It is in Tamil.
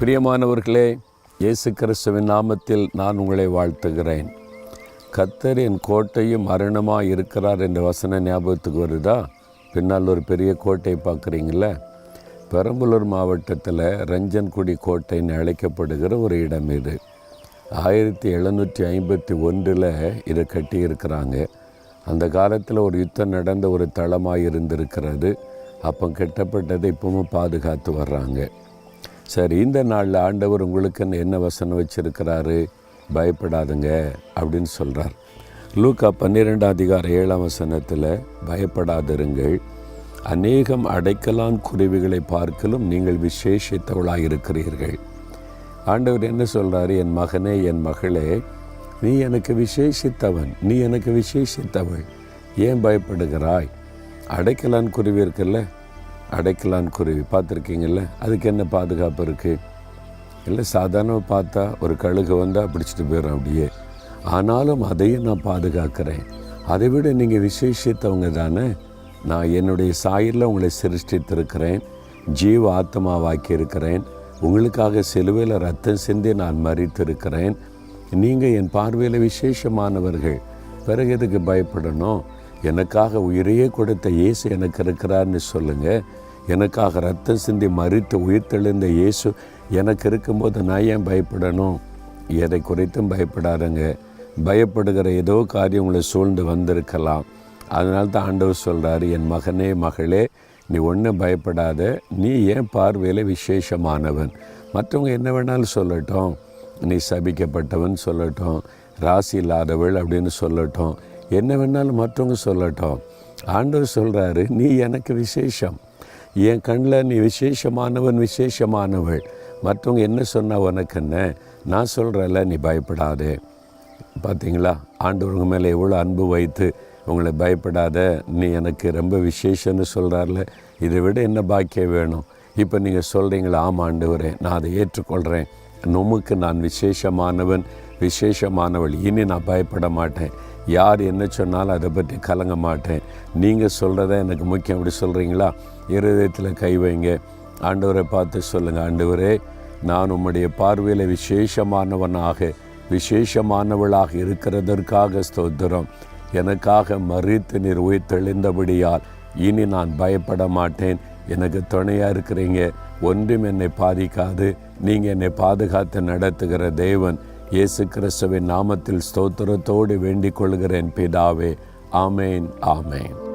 பிரியமானவர்களே இயேசு கிறிஸ்துவின் நாமத்தில் நான் உங்களை வாழ்த்துகிறேன். கத்தர் என் கோட்டையும் மரணமாக இருக்கிறார் என்ற வசன ஞாபகத்துக்கு வருதா? பின்னால் ஒரு பெரிய கோட்டை பார்க்குறீங்கள? பெரம்பலூர் மாவட்டத்தில் ரஞ்சன்குடி கோட்டைன்னு அழைக்கப்படுகிற ஒரு இடம் இது. ஆயிரத்தி எழுநூற்றி ஐம்பத்தி ஒன்றில் இதை கட்டியிருக்கிறாங்க. அந்த காலத்தில் ஒரு யுத்தம் நடந்த ஒரு தளமாக இருந்திருக்கிறது. அப்போ கட்டப்பட்டதை இப்பவும் பாதுகாத்து வர்றாங்க. சரி இந்த நாளில் ஆண்டவர் உங்களுக்கு என்ன வசனம் வச்சுருக்கிறாரு? பயப்படாதுங்க அப்படின்னு சொல்கிறார் லூக்கா பன்னிரெண்டாம் அதிகார ஏழாம் வசனத்தில் பயப்படாதிருங்கள். அநேகம் அடைக்கலான் குருவிகளை பார்க்கலும் நீங்கள் விசேஷித்தவளாக இருக்கிறீர்கள். ஆண்டவர் என்ன சொல்கிறாரு என் மகனே என் மகளே நீ எனக்கு விசேஷித்தவன் நீ எனக்கு விசேஷித்தவள். ஏன் பயப்படுகிறாய்? அடைக்கலான் குருவி இருக்குல்ல? அடைக்கலான் குருவி பார்த்துருக்கீங்கள்ல அதுக்கு என்ன பாதுகாப்பு இருக்குது இல்லை சாதாரணமாக பார்த்தா ஒரு கழுகு வந்தால் பிடிச்சிட்டு போயிடும் அப்படியே. ஆனாலும் அதையும் நான் பாதுகாக்கிறேன். அதை விட நீங்கள் விசேஷித்தவங்க தானே? நான் என்னுடைய சாயலில் உங்களை சிருஷ்டித்திருக்கிறேன். ஜீவ ஆத்மாவாக்கி இருக்கிறேன். உங்களுக்காக சிலுவையில் ரத்தம் சிந்தி நான் மறித்திருக்கிறேன் நீங்கள் என் பார்வையில் விசேஷமானவர்கள். பிறகு எதுக்கு பயப்படணும்? எனக்காக உயிரையே கொடுத்த இயேசு எனக்கு இருக்கிறார்னு சொல்லுங்கள் எனக்காக ரத்தம் சிந்தி மறித்து உயிர்த்தெழுந்த இயேசு எனக்கு இருக்கும்போது நான் ஏன் பயப்படணும்? எதை குறித்தும் பயப்படாதங்க. பயப்படுகிற ஏதோ காரியம் உங்களை சூழ்ந்து வந்திருக்கலாம். அதனால தான் ஆண்டவர் சொல்கிறாரு என் மகனே மகளே நீ ஒன்றும் பயப்படாத. நீ ஏன் பார்வையில் விசேஷமானவன்? மற்றவங்க என்ன வேணாலும் சொல்லட்டும். நீ சபிக்கப்பட்டவன் சொல்லட்டும். ராசி இல்லாதவள் அப்படின்னு சொல்லட்டும். என்ன வேணாலும் மற்றவங்க சொல்லட்டும். ஆண்டவர் சொல்கிறாரு நீ எனக்கு விசேஷம். என் கண்ணில் நீ விசேஷமானவன் விசேஷமானவள். மற்றவங்க என்ன சொன்னால் உனக்கு என்ன? நான் சொல்கிறல்ல நீ பயப்படாதே. பார்த்தீங்களா ஆண்டவருங்க மேலே எவ்வளோ அன்பு வைத்து உங்களை பயப்படாத. நீ எனக்கு ரொம்ப விசேஷம்னு சொல்கிறார்ல இதை விட என்ன பாக்கியம் வேணும்? இப்போ நீங்கள் சொல்கிறீங்களா ஆமாம் ஆண்டவரே நான் அதை ஏற்றுக்கொள்கிறேன் நுமுக்கு நான் விசேஷமானவன் விசேஷமானவள். இனி நான் பயப்பட மாட்டேன். யார் என்ன சொன்னாலும் அதை பற்றி கலங்க மாட்டேன். நீங்கள் சொல்கிறத எனக்கு முக்கியம். அப்படி சொல்கிறீங்களா இருதயத்தில் கை வைங்க. ஆண்டவரை பார்த்து சொல்லுங்கள் ஆண்டவரே நான் உம்முடைய பார்வையில் விசேஷமானவனாக விசேஷமானவளாக இருக்கிறதற்காக ஸ்தோத்திரம். எனக்காக மறித்து நீர் உயிர்த்தெழுந்தபடியால் இனி நான் பயப்பட மாட்டேன். எனக்கு துணையாக இருக்கிறீங்க. ஒன்றும் என்னை பாதிக்காது. நீங்கள் என்னை பாதுகாத்து நடத்துகிற தேவன். இயேசு கிறிஸ்துவின் நாமத்தில் ஸ்தோத்திரத்தோடு வேண்டிக் கொள்கிறேன் பிதாவே. ஆமேன் ஆமேன்.